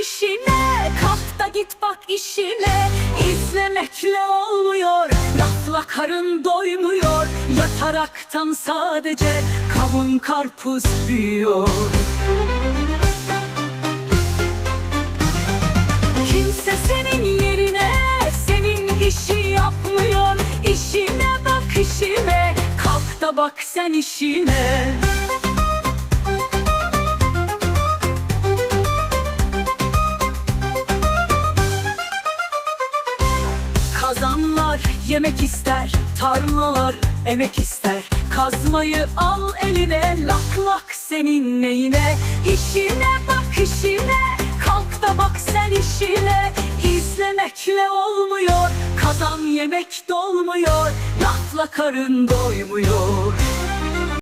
işine Kalk da git bak işine. İzlemekle olmuyor Lafla karın doymuyor. Yataraktan sadece Kavun karpuz büyüyor. Kimse senin yerine senin işi yapmıyor. İşine bak işine Kalk da bak sen işine Kazanlar yemek ister, tarlalar emek ister. Kazmayı al eline, lak lak senin neyine? İşine bak işine, kalk da bak sen işine. İzlemekle olmuyor, kazan yemek dolmuyor. Lafla karın doymuyor